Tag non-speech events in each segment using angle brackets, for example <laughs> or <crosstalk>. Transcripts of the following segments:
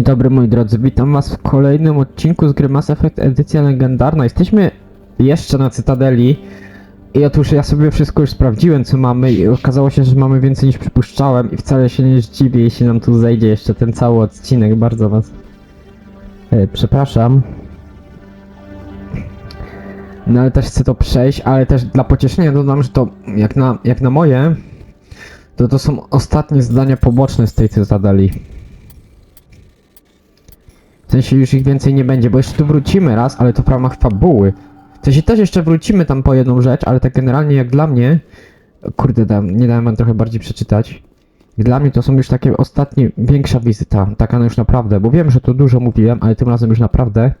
Dzień dobry moi drodzy, witam was w kolejnym odcinku z gry Mass Effect edycja legendarna. Jesteśmy jeszcze na Cytadeli i otóż ja sobie wszystko już sprawdziłem co mamy i okazało się, że mamy więcej niż przypuszczałem i wcale się nie zdziwię jeśli nam tu zejdzie jeszcze ten cały odcinek, bardzo was e, przepraszam. No ale też chcę to przejść, ale też dla pocieszenia dodam, że to jak na, jak na moje, to to są ostatnie zdania poboczne z tej Cytadeli. W sensie już ich więcej nie będzie, bo jeszcze tu wrócimy raz, ale to w ramach fabuły. W sensie też jeszcze wrócimy tam po jedną rzecz, ale tak generalnie jak dla mnie... Kurde, nie dałem wam trochę bardziej przeczytać. Dla mnie to są już takie ostatnie, większa wizyta, taka no już naprawdę, bo wiem, że to dużo mówiłem, ale tym razem już naprawdę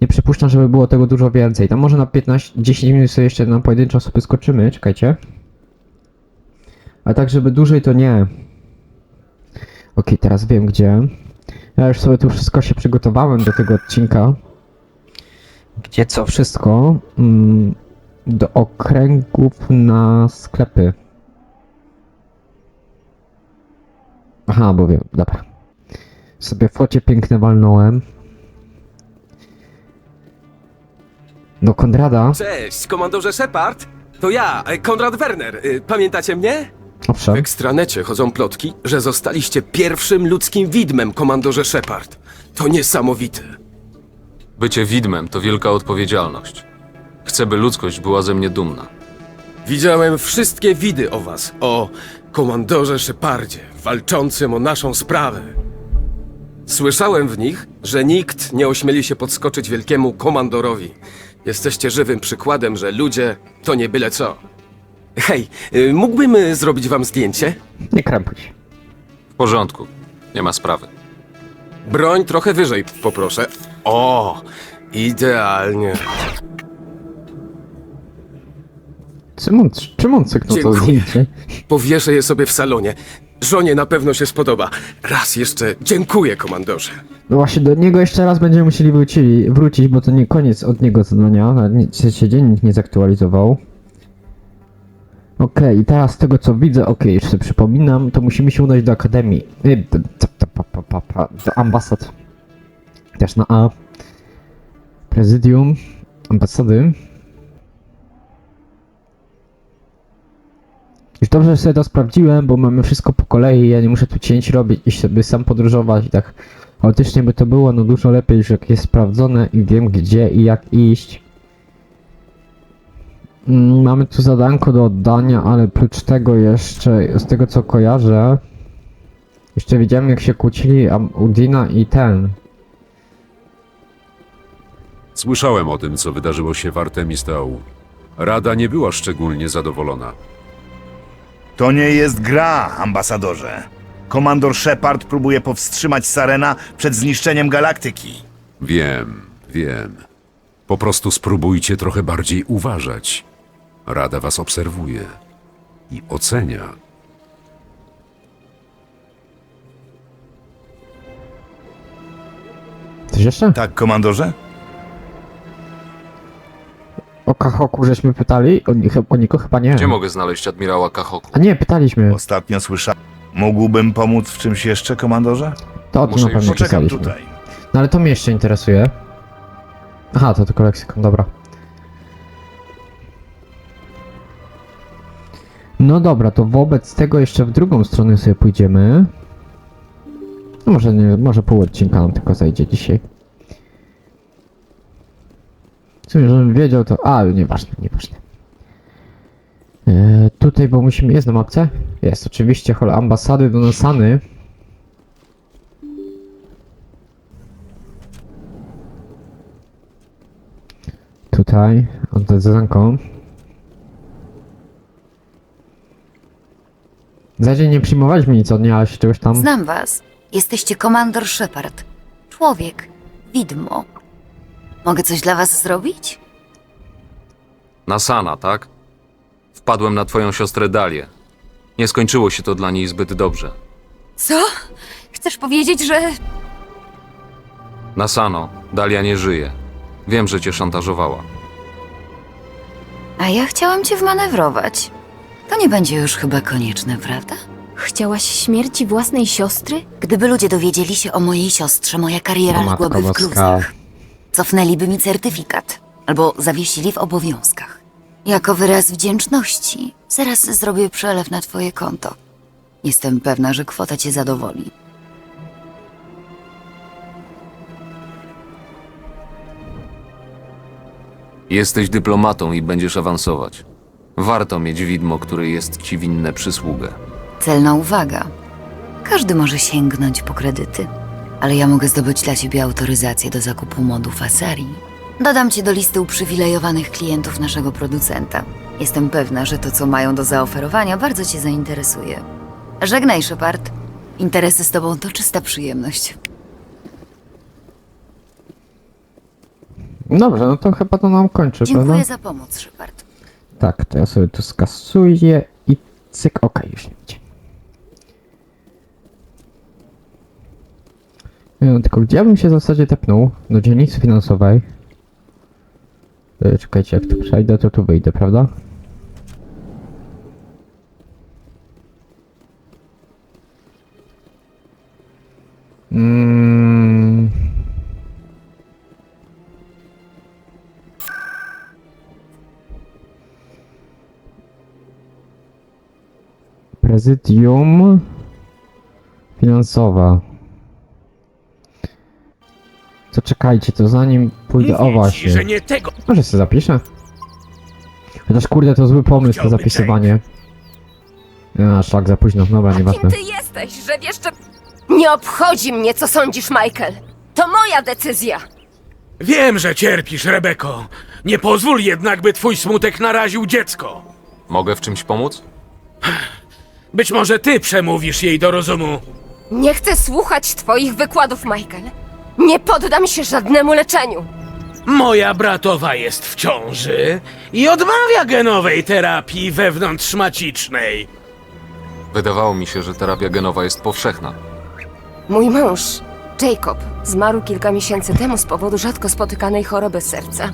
nie przypuszczam, żeby było tego dużo więcej. Tam może na 15-10 minut sobie jeszcze na pojedyncze osoby skoczymy, czekajcie. A tak, żeby dłużej to nie. Okej, teraz wiem gdzie. Ja już sobie tu wszystko się przygotowałem do tego odcinka. Gdzie co wszystko? Mm, do okręgów na sklepy. Aha, bo wiem, dobra. Sobie focie piękne walnąłem. Do Konrada. Cześć, komandorze Shepard. To ja, e, Konrad Werner. Y, Pamiętacie mnie? W Owszem. ekstranecie chodzą plotki, że zostaliście pierwszym ludzkim widmem, komandorze Shepard. To niesamowite. Bycie widmem to wielka odpowiedzialność. Chcę, by ludzkość była ze mnie dumna. Widziałem wszystkie widy o was, o komandorze Shepardzie, walczącym o naszą sprawę. Słyszałem w nich, że nikt nie ośmieli się podskoczyć wielkiemu komandorowi. Jesteście żywym przykładem, że ludzie to nie byle co. Hej, y, mógłbym y, zrobić wam zdjęcie? Nie krępuj się. W porządku, nie ma sprawy. Broń trochę wyżej, poproszę. O, idealnie. Czym on, czym on cyknął to Dziękuję. zdjęcie? Powieszę je sobie w salonie. Żonie na pewno się spodoba. Raz jeszcze dziękuję, komandorze. No właśnie, do niego jeszcze raz będziemy musieli wrócili, wrócić, bo to nie koniec od niego zadania. nawet nie- się- się dziennik nie zaktualizował. Okej, i teraz z tego co widzę, okej, już sobie przypominam, to musimy się udać do Akademii. Y, d- d- pa- pa- pa- Do ambasad. Też na A. Prezydium. Ambasady. Już dobrze, że sobie to sprawdziłem, bo mamy wszystko po kolei, ja nie muszę tu cięć robić i sobie sam podróżować i tak autycznie by to było, no dużo lepiej już jak jest sprawdzone i wiem gdzie i jak iść. Mm, Mamy tu zadanko do oddania, ale oprócz tego jeszcze, z tego co kojarzę, jeszcze widziałem jak się kłócili Udina i ten. Słyszałem o tym, co wydarzyło się w Artemistał. Rada nie była szczególnie zadowolona. To nie jest gra, ambasadorze. Komandor Shepard próbuje powstrzymać Sarena przed zniszczeniem galaktyki. Wiem, wiem. Po prostu spróbujcie trochę bardziej uważać. Rada was obserwuje i ocenia. Coś jeszcze? Tak, komandorze? O Kahoku żeśmy pytali? O, ni- o niego chyba nie. Gdzie mogę znaleźć admirała Kahoku? A nie, pytaliśmy. Ostatnio słyszałem. Mógłbym pomóc w czymś jeszcze, komandorze? To o tym Muszę na pewno już- Poczekam pisaliśmy. tutaj. No ale to mnie jeszcze interesuje. Aha, to tylko leksykon, dobra. No dobra, to wobec tego jeszcze w drugą stronę sobie pójdziemy. No może nie, może pół odcinka nam tylko zajdzie dzisiaj. W sumie, żebym wiedział to... A, nieważne, nieważne. Eee, tutaj, bo musimy... Jest na mapce? Jest, oczywiście, hol ambasady do Nasany. Tutaj, oddać zadanką. Za dzień nie przyjmowaliśmy nic od niej, ale się czegoś tam... Znam was. Jesteście komandor Shepard. Człowiek. Widmo. Mogę coś dla was zrobić? Nasana, tak? Wpadłem na twoją siostrę Dalię. Nie skończyło się to dla niej zbyt dobrze. Co? Chcesz powiedzieć, że... Nasano, Dalia nie żyje. Wiem, że cię szantażowała. A ja chciałam cię wmanewrować. To nie będzie już chyba konieczne, prawda? Chciałaś śmierci własnej siostry? Gdyby ludzie dowiedzieli się o mojej siostrze, moja kariera O matko ległaby w boska. gruzach. Cofnęliby mi certyfikat albo zawiesili w obowiązkach. Jako wyraz wdzięczności zaraz zrobię przelew na twoje konto. Jestem pewna, że kwota cię zadowoli. Jesteś dyplomatą i będziesz awansować. Warto mieć widmo, które jest ci winne przysługę. Celna uwaga. Każdy może sięgnąć po kredyty, ale ja mogę zdobyć dla ciebie autoryzację do zakupu modów Asari. Dodam cię do listy uprzywilejowanych klientów naszego producenta. Jestem pewna, że to, co mają do zaoferowania, bardzo cię zainteresuje. Żegnaj, Shepard. Interesy z tobą to czysta przyjemność. Dobrze, no to chyba to nam kończy, Dziękuję prawda? za pomoc, Shepard. Tak, to ja sobie to skasuję i cyk, okej, już nie będzie. No, tylko gdzie ja bym się w zasadzie tepnął? Do dzielnicy finansowej. E, Czekajcie, jak tu przejdę, to tu wyjdę, prawda? Mm. Prezydium finansowa. To czekajcie, to zanim pójdę. O właśnie. że nie tego. Może sobie zapiszę. Chociaż kurde, to zły pomysł to Chciałby zapisywanie. A, szlak za późno, dobra, nieważne. Kim ty jesteś, że wiesz, że... Nie obchodzi mnie, co sądzisz, Michael. To moja decyzja. Wiem, że cierpisz, Rebeko. Nie pozwól jednak, by twój smutek naraził dziecko. Mogę w czymś pomóc? Być może ty przemówisz jej do rozumu. Nie chcę słuchać twoich wykładów, Michael. Nie poddam się żadnemu leczeniu. Moja bratowa jest w ciąży i odmawia genowej terapii wewnątrzmacicznej. Wydawało mi się, że terapia genowa jest powszechna. Mój mąż, Jacob, zmarł kilka miesięcy temu z powodu rzadko spotykanej choroby serca.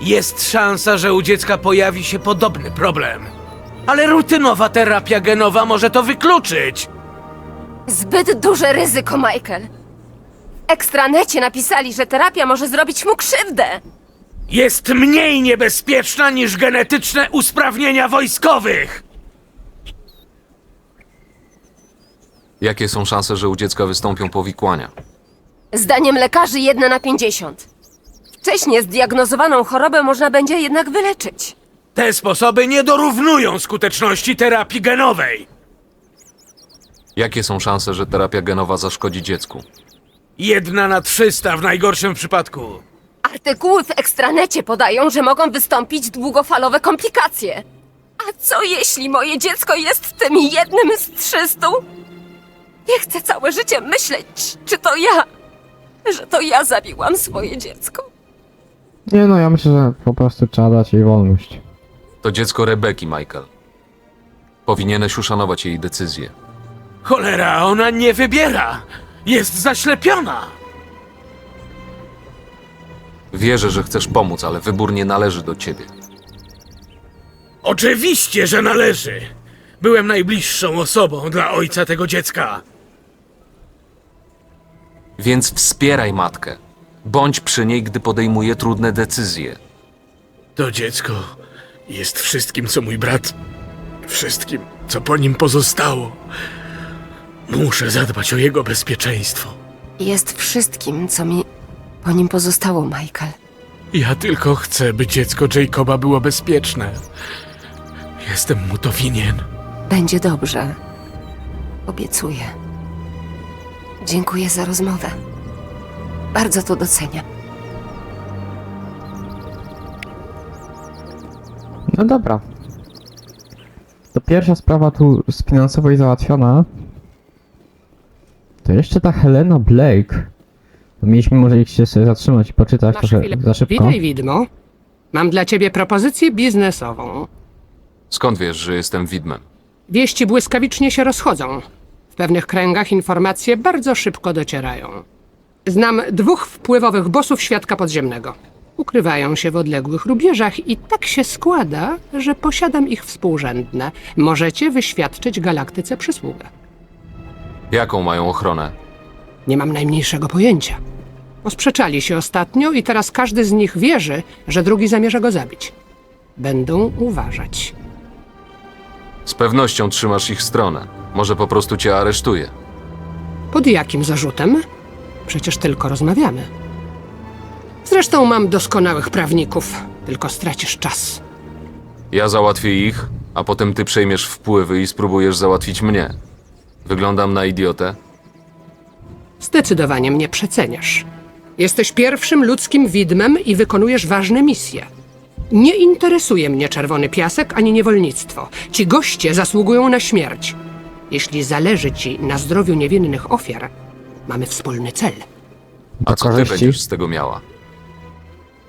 Jest szansa, że u dziecka pojawi się podobny problem. Ale rutynowa terapia genowa może to wykluczyć. Zbyt duże ryzyko, Michael. Ekstranecie napisali, że terapia może zrobić mu krzywdę. Jest mniej niebezpieczna niż genetyczne usprawnienia wojskowych. Jakie są szanse, że u dziecka wystąpią powikłania? Zdaniem lekarzy 1 na 50. Wcześniej zdiagnozowaną chorobę można będzie jednak wyleczyć. Te sposoby nie dorównują skuteczności terapii genowej. Jakie są szanse, że terapia genowa zaszkodzi dziecku? Jedna na 300 w najgorszym przypadku. Artykuły w ekstranecie podają, że mogą wystąpić długofalowe komplikacje. A co jeśli moje dziecko jest tym jednym z 300? Nie chcę całe życie myśleć, czy to ja, że to ja zabiłam swoje dziecko. Nie no, ja myślę, że po prostu trzeba dać jej wolność. To dziecko Rebeki, Michael. Powinieneś uszanować jej decyzję. Cholera, ona nie wybiera. Jest zaślepiona. Wierzę, że chcesz pomóc, ale wybór nie należy do ciebie. Oczywiście, że należy. Byłem najbliższą osobą dla ojca tego dziecka. Więc wspieraj matkę. Bądź przy niej, gdy podejmuje trudne decyzje. To dziecko jest wszystkim, co mój brat. Wszystkim, co po nim pozostało. Muszę zadbać o jego bezpieczeństwo. Jest wszystkim, co mi po nim pozostało, Michael. Ja tylko chcę, by dziecko Jacoba było bezpieczne. Jestem mu to winien. Będzie dobrze. Obiecuję. Dziękuję za rozmowę. Bardzo to doceniam. No dobra. To pierwsza sprawa tu z finansowej załatwiona. To jeszcze ta Helena Blake. To mieliśmy może ich się sobie zatrzymać i poczytać Masz trochę chwilę. za szybko. Witaj, widmo. Mam dla ciebie propozycję biznesową. Skąd wiesz, że jestem widmem? Wieści błyskawicznie się rozchodzą. W pewnych kręgach informacje bardzo szybko docierają. Znam dwóch wpływowych bossów świadka podziemnego. Ukrywają się w odległych rubieżach i tak się składa, że posiadam ich współrzędne. Możecie wyświadczyć galaktyce przysługę. Jaką mają ochronę? Nie mam najmniejszego pojęcia. Posprzeczali się ostatnio i teraz każdy z nich wierzy, że drugi zamierza go zabić. Będą uważać. Z pewnością trzymasz ich stronę. Może po prostu cię aresztuje. Pod jakim zarzutem? Przecież tylko rozmawiamy. Zresztą mam doskonałych prawników, tylko stracisz czas. Ja załatwię ich, a potem ty przejmiesz wpływy i spróbujesz załatwić mnie. Wyglądam na idiotę? Zdecydowanie mnie przeceniasz. Jesteś pierwszym ludzkim widmem i wykonujesz ważne misje. Nie interesuje mnie czerwony piasek ani niewolnictwo. Ci goście zasługują na śmierć. Jeśli zależy ci na zdrowiu niewinnych ofiar, mamy wspólny cel. A co ty korzyści? będziesz z tego miała?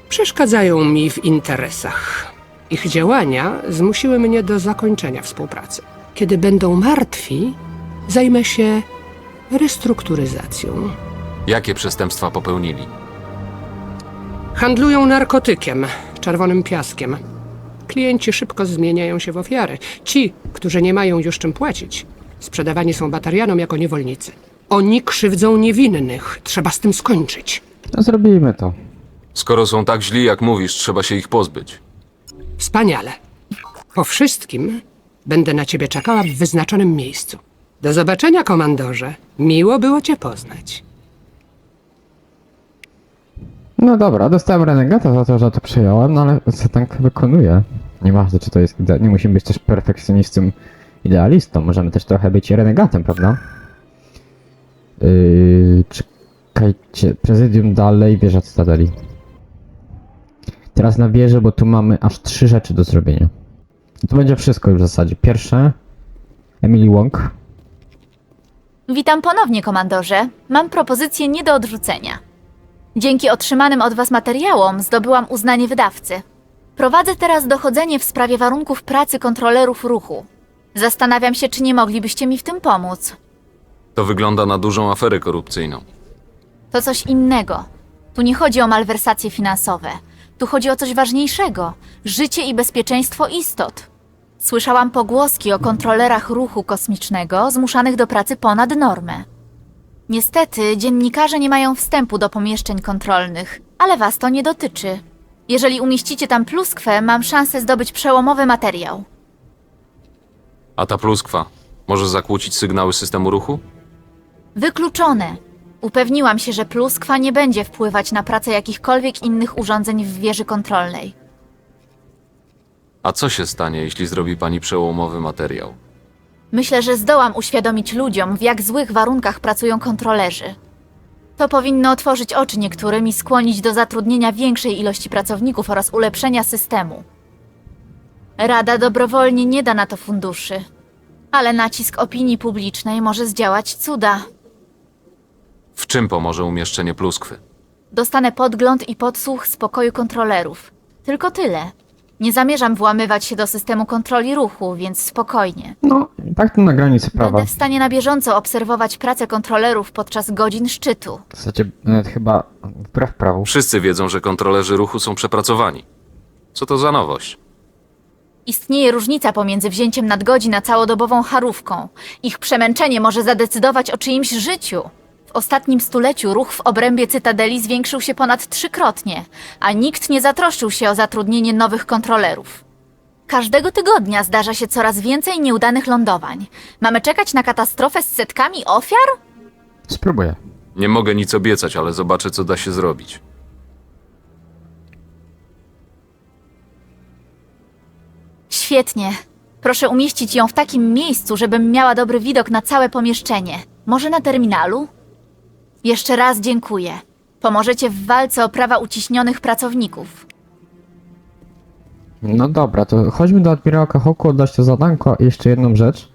Przeszkadzają mi w interesach. Ich działania zmusiły mnie do zakończenia współpracy. Kiedy będą martwi, zajmę się restrukturyzacją. Jakie przestępstwa popełnili? Handlują narkotykiem, czerwonym piaskiem. Klienci szybko zmieniają się w ofiary. Ci, którzy nie mają już czym płacić, sprzedawani są batarianom jako niewolnicy. Oni krzywdzą niewinnych. Trzeba z tym skończyć. No zrobimy to. Skoro są tak źli, jak mówisz, trzeba się ich pozbyć. Wspaniale. Po wszystkim będę na ciebie czekała w wyznaczonym miejscu. Do zobaczenia, komandorze. Miło było cię poznać. No dobra, dostałem renegata za to, że to przyjąłem, no ale Satank wykonuje. Nieważne, czy to jest ide- Nie musimy być też perfekcjonistą, idealistą. Możemy też trochę być renegatem, prawda? Yy, czekajcie, prezydium dalej, wieża Cytadeli. Teraz na wieżę, bo tu mamy aż trzy rzeczy do zrobienia. I to będzie wszystko już w zasadzie. Pierwsze, Emily Wong. Witam ponownie, komandorze. Mam propozycję nie do odrzucenia. Dzięki otrzymanym od Was materiałom zdobyłam uznanie wydawcy. Prowadzę teraz dochodzenie w sprawie warunków pracy kontrolerów ruchu. Zastanawiam się, czy nie moglibyście mi w tym pomóc. To wygląda na dużą aferę korupcyjną. To coś innego. Tu nie chodzi o malwersacje finansowe. Tu chodzi o coś ważniejszego życie i bezpieczeństwo istot. Słyszałam pogłoski o kontrolerach ruchu kosmicznego zmuszanych do pracy ponad normę. Niestety, dziennikarze nie mają wstępu do pomieszczeń kontrolnych, ale was to nie dotyczy. Jeżeli umieścicie tam pluskwę, mam szansę zdobyć przełomowy materiał. A ta pluskwa może zakłócić sygnały systemu ruchu? Wykluczone. Upewniłam się, że pluskwa nie będzie wpływać na pracę jakichkolwiek innych urządzeń w wieży kontrolnej. A co się stanie, jeśli zrobi pani przełomowy materiał? Myślę, że zdołam uświadomić ludziom, w jak złych warunkach pracują kontrolerzy. To powinno otworzyć oczy niektórym i skłonić do zatrudnienia większej ilości pracowników oraz ulepszenia systemu. Rada dobrowolnie nie da na to funduszy, ale nacisk opinii publicznej może zdziałać cuda. W czym pomoże umieszczenie pluskwy? Dostanę podgląd i podsłuch z pokoju kontrolerów. Tylko tyle. Nie zamierzam włamywać się do systemu kontroli ruchu, więc spokojnie. No, tak to na granicy prawa. Będę w stanie na bieżąco obserwować pracę kontrolerów podczas godzin szczytu. W zasadzie nawet chyba wbrew prawu. Wszyscy wiedzą, że kontrolerzy ruchu są przepracowani. Co to za nowość? Istnieje różnica pomiędzy wzięciem nadgodzin a całodobową charówką. Ich przemęczenie może zadecydować o czyimś życiu. W ostatnim stuleciu ruch w obrębie Cytadeli zwiększył się ponad trzykrotnie, a nikt nie zatroszczył się o zatrudnienie nowych kontrolerów. Każdego tygodnia zdarza się coraz więcej nieudanych lądowań. Mamy czekać na katastrofę z setkami ofiar? Spróbuję. Nie mogę nic obiecać, ale zobaczę, co da się zrobić. Świetnie. Proszę umieścić ją w takim miejscu, żebym miała dobry widok na całe pomieszczenie. Może na terminalu? Jeszcze raz dziękuję. Pomożecie w walce o prawa uciśnionych pracowników. No dobra, to chodźmy do admirała Kahoku, oddać to zadanko i jeszcze jedną rzecz.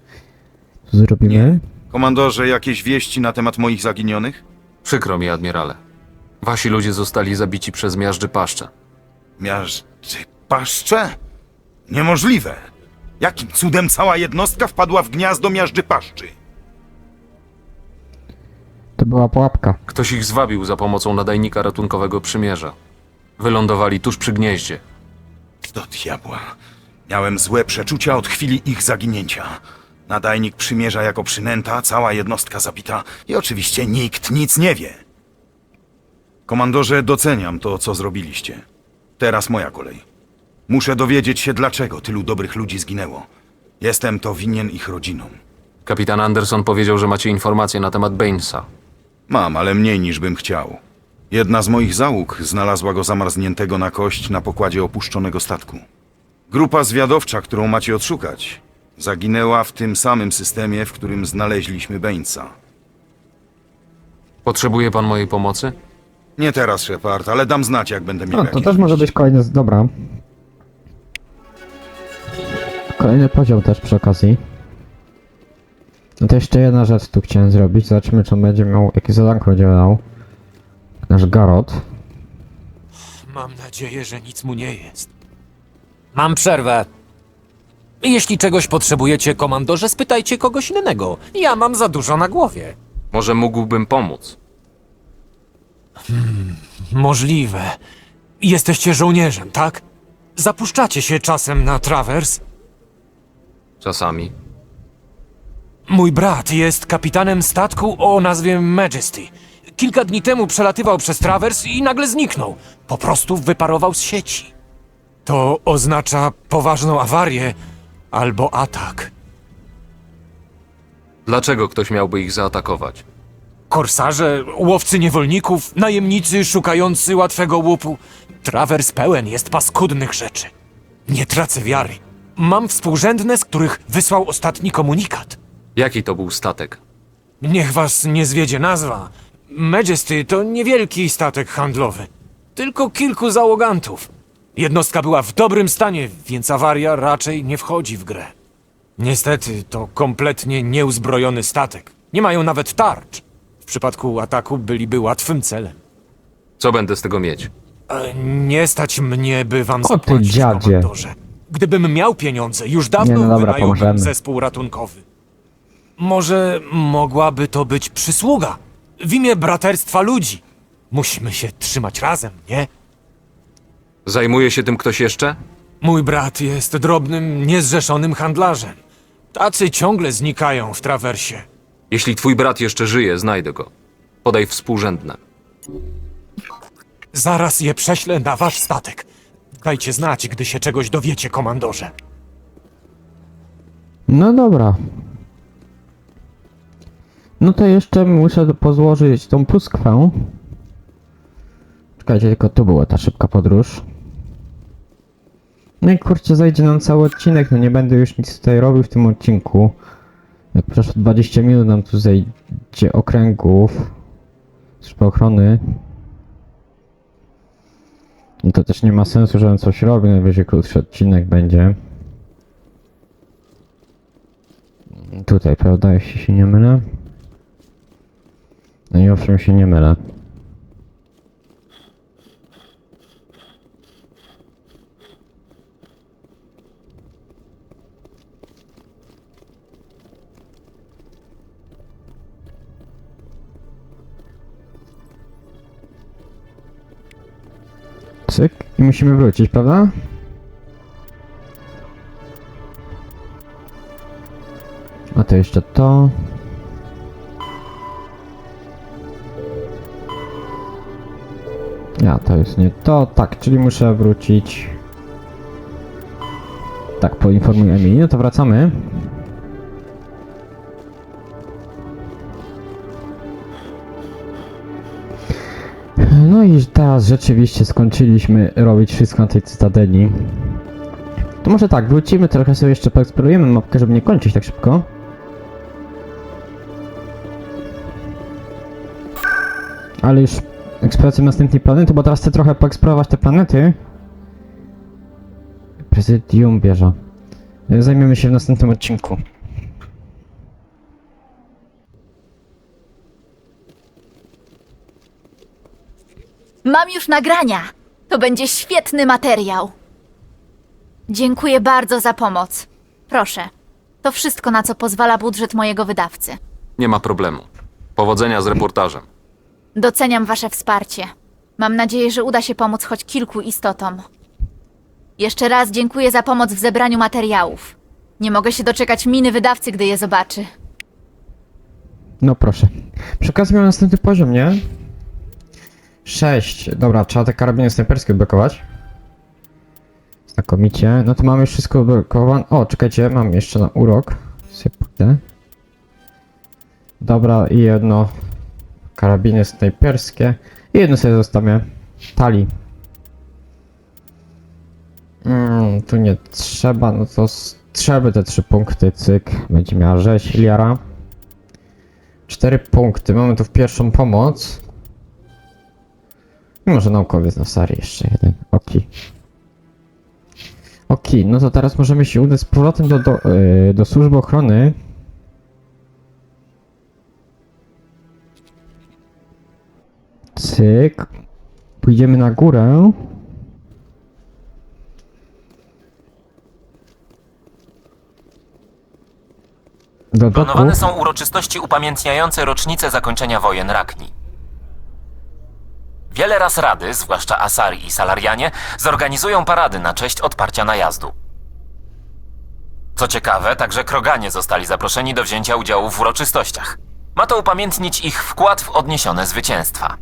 Zrobimy. Komandorze, jakieś wieści na temat moich zaginionych? Przykro mi, admirale. Wasi ludzie zostali zabici przez miażdży paszcze. Miażdży paszcze? Niemożliwe. Jakim cudem cała jednostka wpadła w gniazdo miażdży paszczy? To była pułapka. Ktoś ich zwabił za pomocą nadajnika ratunkowego przymierza. Wylądowali tuż przy gnieździe. Do diabła. Miałem złe przeczucia od chwili ich zaginięcia. Nadajnik przymierza jako przynęta, cała jednostka zabita i oczywiście nikt nic nie wie. Komandorze, doceniam to, co zrobiliście. Teraz moja kolej. Muszę dowiedzieć się, dlaczego tylu dobrych ludzi zginęło. Jestem to winien ich rodzinom. Kapitan Anderson powiedział, że macie informacje na temat Bainesa. Mam, ale mniej niż bym chciał. Jedna z moich załóg znalazła go zamarzniętego na kość na pokładzie opuszczonego statku. Grupa zwiadowcza, którą macie odszukać, zaginęła w tym samym systemie, w którym znaleźliśmy Bainesa. Potrzebuje pan mojej pomocy? Nie teraz, Shepard, ale dam znać, jak będę miał No, to jakieś też może być kolejny... z- Dobra. Kolejny poziom też przy okazji. No to jeszcze jedna rzecz tu chciałem zrobić. Zobaczymy, czy on będzie miał... Jakie zadanko będzie miał. Nasz Garot. Mam nadzieję, że nic mu nie jest. Mam przerwę. Jeśli czegoś potrzebujecie, komandorze, spytajcie kogoś innego. Ja mam za dużo na głowie. Może mógłbym pomóc. Możliwe. Jesteście żołnierzem, tak? Zapuszczacie się czasem na trawers? Czasami. Mój brat jest kapitanem statku o nazwie Majesty. Kilka dni temu przelatywał przez trawers i nagle zniknął. Po prostu wyparował z sieci. To oznacza poważną awarię albo atak. Dlaczego ktoś miałby ich zaatakować? Korsarze, łowcy niewolników, najemnicy szukający łatwego łupu. Trawers pełen jest paskudnych rzeczy. Nie tracę wiary. Mam współrzędne, z których wysłał ostatni komunikat. Jaki to był statek? Niech was nie zwiedzie nazwa. Majesty to niewielki statek handlowy. Tylko kilku załogantów. Jednostka była w dobrym stanie, więc awaria raczej nie wchodzi w grę. Niestety to kompletnie nieuzbrojony statek. Nie mają nawet tarcz. W przypadku ataku byliby łatwym celem. Co będę z tego mieć? E, Nie stać mnie, by wam O ty zapłacić, dziadzie. komandorze. Gdybym miał pieniądze, już dawno Nie, no dobra, wynająłbym pomożemy. zespół ratunkowy. Może mogłaby to być przysługa w imię braterstwa ludzi. Musimy się trzymać razem, nie? Zajmuje się tym ktoś jeszcze? Mój brat jest drobnym, niezrzeszonym handlarzem. Tacy ciągle znikają w trawersie. Jeśli twój brat jeszcze żyje, znajdę go. Podaj współrzędne. Zaraz je prześlę na wasz statek. Dajcie znać, gdy się czegoś dowiecie, komandorze. No dobra. No to jeszcze muszę pozłożyć tą pluskwę. Czekajcie, tylko tu była ta szybka podróż. No i kurczę, zajdzie nam cały odcinek, no nie będę już nic tutaj robił w tym odcinku. Jak przeszło 20 minut nam tu zejdzie okręgów. Służba ochrony. No to też nie ma sensu, żebym coś robił, najwyżej krótszy odcinek będzie. Tutaj, prawda, jeśli się nie mylę? Owszem się nie mylę. Cyk i musimy wrócić, prawda? A to jeszcze to. Ja, to jest nie to. Tak, czyli muszę wrócić. Tak, poinformuj Emilii. No to wracamy. No i teraz rzeczywiście skończyliśmy robić wszystko na tej cytadeli. To może tak, wrócimy, trochę sobie jeszcze poeksplorujemy mapkę, żeby nie kończyć tak szybko. Ale już eksploracja następnej planety, bo teraz chcę trochę poeksplorować te planety. Prezydium bierze. Zajmiemy się w następnym odcinku. Mam już nagrania. To będzie świetny materiał. Dziękuję bardzo za pomoc. Proszę. To wszystko, na co pozwala budżet mojego wydawcy. Nie ma problemu. Powodzenia z reportażem. Doceniam wasze wsparcie. Mam nadzieję, że uda się pomóc choć kilku istotom. Jeszcze raz dziękuję za pomoc w zebraniu materiałów. Nie mogę się doczekać miny wydawcy, gdy je zobaczy. No proszę. Okazji miałem następny poziom, nie? 6. Dobra, trzeba te karabiny snajperskie odblokować. Znakomicie. No to mamy już wszystko odblokowane. O, czekajcie, mam jeszcze na urok. Sobie. Dobra, i jedno karabiny snajperskie. I jedno sobie zostawię. Tali. Mm, tu nie trzeba, no to strzelby te trzy punkty, cyk. Będzie miała rzeź, Iliara. Cztery punkty. Mamy tu w pierwszą pomoc. Może naukowiec na Sari jeszcze jeden. Oki. Oki, no to teraz możemy się udać z powrotem do, do, yy, do służby ochrony. Cyk. Pójdziemy na górę. Do. Planowane są uroczystości upamiętniające rocznicę zakończenia wojen Rakni. Wiele raz rady, zwłaszcza Asari i Salarianie, zorganizują parady na cześć odparcia najazdu. Co ciekawe, także Kroganie zostali zaproszeni do wzięcia udziału w uroczystościach. Ma to upamiętnić ich wkład w odniesione zwycięstwa.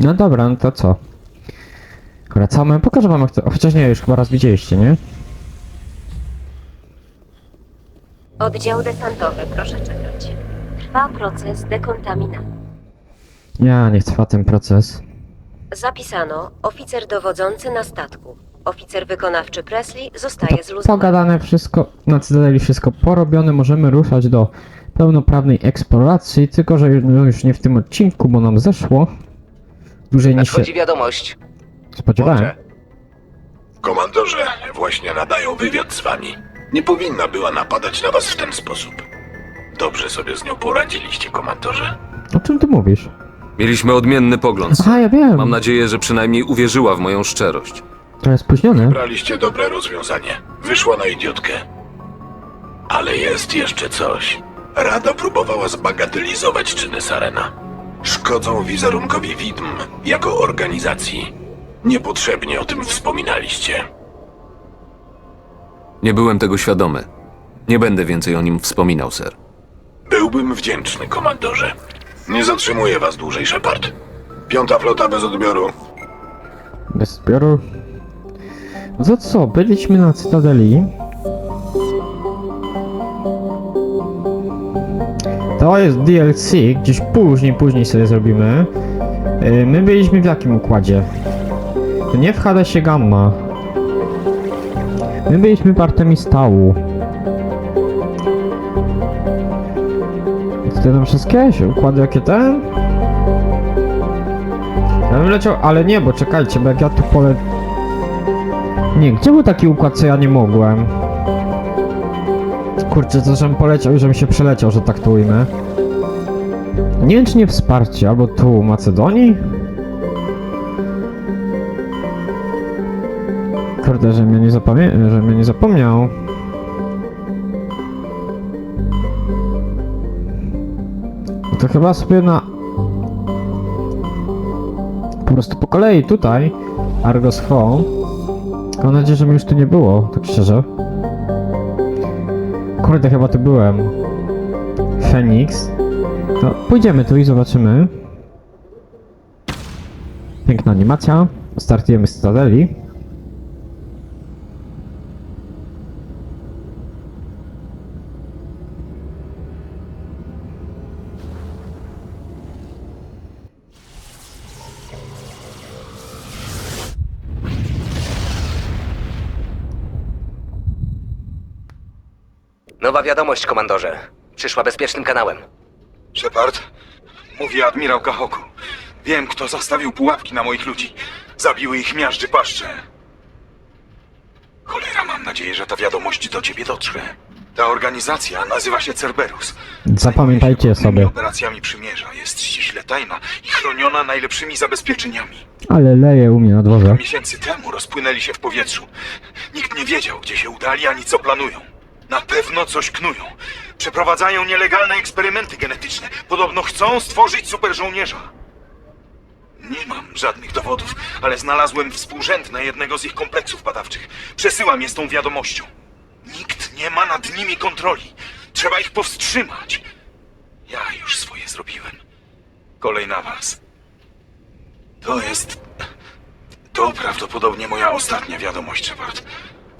No dobra, no to co? Wracamy, pokażę wam jak to... Chociaż nie, już chyba raz widzieliście, nie? Oddział desantowy, proszę czekać. Trwa proces dekontaminacji. Ja nie trwa ten proces. Zapisano oficer dowodzący na statku. Oficer wykonawczy Presley zostaje zluzowany. Pogadane wszystko, na Cytadeli wszystko porobione, możemy ruszać do pełnoprawnej eksploracji, tylko że już, no już nie w tym odcinku, bo nam zeszło. Dłużej niż się Nadchodzi wiadomość. spodziewałem. Komandorze, właśnie nadają wywiad z wami. Nie powinna była napadać na was w ten sposób. Dobrze sobie z nią poradziliście, komandorze. O czym ty mówisz? Mieliśmy odmienny pogląd. Aha, ja wiem. Mam nadzieję, że przynajmniej uwierzyła w moją szczerość. Trochę spóźnione. Braliście dobre rozwiązanie. Wyszła na idiotkę. Ale jest jeszcze coś. Rada próbowała zbagatelizować czyny Sarena. Szkodzą wizerunkowi widm jako organizacji. Niepotrzebnie o tym wspominaliście. Nie byłem tego świadomy. Nie będę więcej o nim wspominał, ser. Byłbym wdzięczny, komandorze. Nie zatrzymuję was dłużej, Shepard. Piąta flota bez odbioru. Bez zbioru. No to co, byliśmy na Cytadeli. To jest DLC, gdzieś później, później sobie zrobimy. Yy, My byliśmy w jakim układzie? Nie w Hadesie Gamma. My byliśmy w Artemistału. Tutaj tam wszystkie układy jakie ten? Ja bym leciał, ale nie, bo czekajcie, bo jak ja tu pole... Nie, gdzie był taki układ, co ja nie mogłem? Kurczę, to żebym poleciał i żebym się przeleciał, że tak to ujmę. Nie wiem, czy nie wsparcie, albo tu Macedonii? Kurde, że mnie nie zapamię... że mnie nie zapomniał. No to chyba sobie na po prostu po kolei tutaj Argos Home. Mam nadzieję, że mi już tu nie było, tak szczerze. Kurde, chyba tu byłem. Phoenix. No, pójdziemy tu i zobaczymy. Piękna animacja. Startujemy z Cytadeli. Wiadomość, komandorze. Przyszła bezpiecznym kanałem. Shepard, mówi admirał Kahoku. Wiem, kto zastawił pułapki na moich ludzi. Zabiły ich miażdży paszcze. Cholera, mam nadzieję, że ta wiadomość do ciebie dotrze. Ta organizacja nazywa się Cerberus. Zapamiętajcie Zajmuje się sobie. operacjami przymierza. Jest ściśle tajna i chroniona najlepszymi zabezpieczeniami. Ale leje u mnie na dworze. Miesięcy temu rozpłynęli się w powietrzu. Nikt nie wiedział, gdzie się udali, ani co planują. Na pewno coś knują. Przeprowadzają nielegalne eksperymenty genetyczne. Podobno chcą stworzyć super żołnierza. Nie mam żadnych dowodów, ale znalazłem współrzędne jednego z ich kompleksów badawczych. Przesyłam je z tą wiadomością. Nikt nie ma nad nimi kontroli. Trzeba ich powstrzymać. Ja już swoje zrobiłem. Kolej na was. To jest... To prawdopodobnie moja ostatnia wiadomość, Shepard.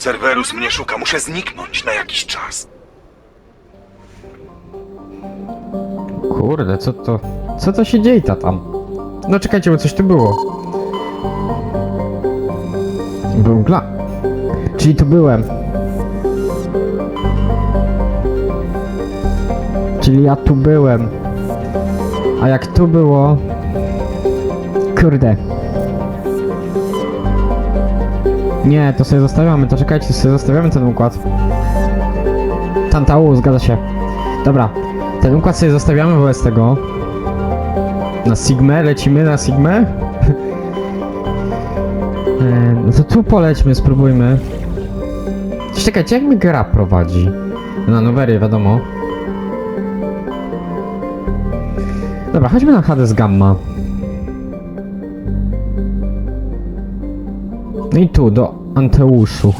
Cerberus mnie szuka. Muszę zniknąć na jakiś czas. Kurde, co to... Co to się dzieje ta tam? No czekajcie, bo coś tu było. Był mgla. Czyli tu byłem. Czyli ja tu byłem. A jak tu było... Kurde. Nie, to sobie zostawiamy, to czekajcie, sobie zostawiamy ten układ. Tantału, zgadza się. Dobra, ten układ sobie zostawiamy wobec tego. Na Sigmę, lecimy na Sigmę. <laughs> E, no to tu polećmy, spróbujmy. Czekajcie, jak mnie gra prowadzi? Na Noverię, wiadomo. Dobra, chodźmy na Hades Gamma. No i tu, do Anteuszu.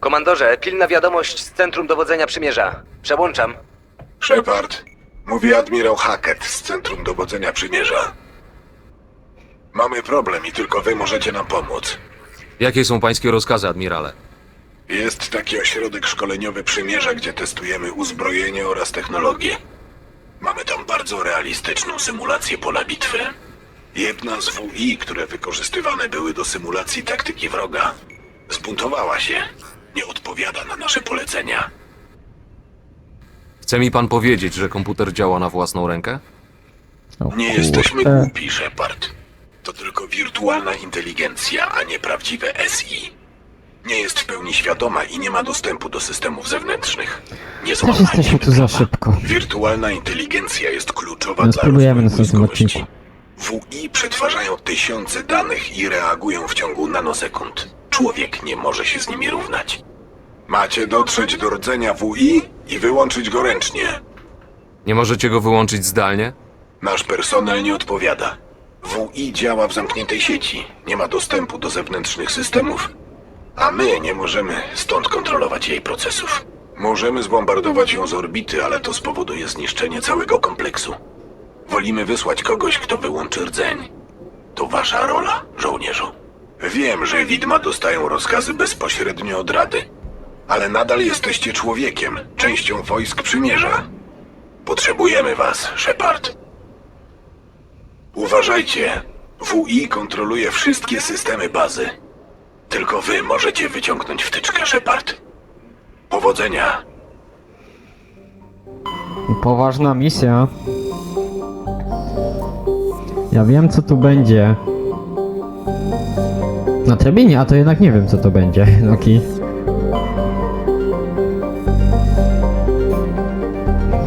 Komandorze, pilna wiadomość z Centrum Dowodzenia Przymierza. Przełączam. Shepard, mówi admirał Hackett z Centrum Dowodzenia Przymierza. Mamy problem i tylko wy możecie nam pomóc. Jakie są pańskie rozkazy, admirale? Jest taki ośrodek szkoleniowy Przymierza, gdzie testujemy uzbrojenie oraz technologię. Mamy tam bardzo realistyczną symulację pola bitwy. Jedna z WI, które wykorzystywane były do symulacji taktyki wroga, zbuntowała się. Nie odpowiada na nasze polecenia. Chce mi pan powiedzieć, że komputer działa na własną rękę? O Nie jesteśmy kurde. głupi, Shepard. To tylko wirtualna inteligencja, a nie prawdziwe SI. Nie jest w pełni świadoma i nie ma dostępu do systemów zewnętrznych. Nie Też złamanie jesteśmy tu za szybko. Wirtualna inteligencja jest kluczowa No dla spróbujemy na rozwoju następnym. WI przetwarzają tysiące danych i reagują w ciągu nanosekund. Człowiek nie może się z nimi równać. Macie dotrzeć do rdzenia WI i wyłączyć go ręcznie. Nie możecie go wyłączyć zdalnie? Nasz personel nie odpowiada. WI działa w zamkniętej sieci. Nie ma dostępu do zewnętrznych systemów. A my nie możemy stąd kontrolować jej procesów. Możemy zbombardować ją z orbity, ale to spowoduje zniszczenie całego kompleksu. Wolimy wysłać kogoś, kto wyłączy rdzeń. To wasza rola, żołnierzu. Wiem, że widma dostają rozkazy bezpośrednio od Rady. Ale nadal jesteście człowiekiem, częścią wojsk przymierza. Potrzebujemy was, Shepard. Uważajcie. WI kontroluje wszystkie systemy bazy. Tylko wy możecie wyciągnąć wtyczkę, Shepard. Powodzenia. Poważna misja. Ja wiem co tu będzie. Na trebinie, a to jednak nie wiem co to będzie. <laughs> Noki.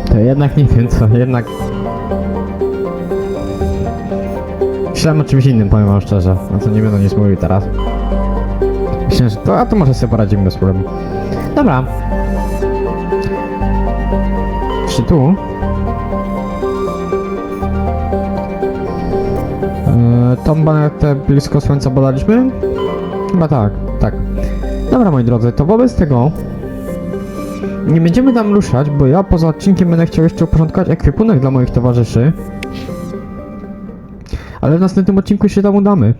To jednak nie wiem co, jednak... Myślałem o czymś innym, powiem wam szczerze. No to nie będę nic mówił teraz. To, a to może sobie poradzimy bez problemu. Dobra. Czy tu? Eee, tą planetę blisko Słońca badaliśmy? Chyba tak, tak. Dobra moi drodzy, to wobec tego nie będziemy tam ruszać, bo ja poza odcinkiem będę chciał jeszcze uporządkować ekwipunek dla moich towarzyszy. Ale w następnym odcinku się tam udamy.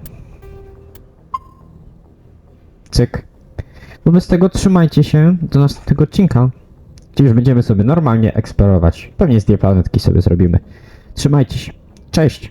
Cyk. Wobec tego trzymajcie się do następnego odcinka. Gdzie już będziemy sobie normalnie eksplorować. Pewnie z dwie planetki sobie zrobimy. Trzymajcie się. Cześć!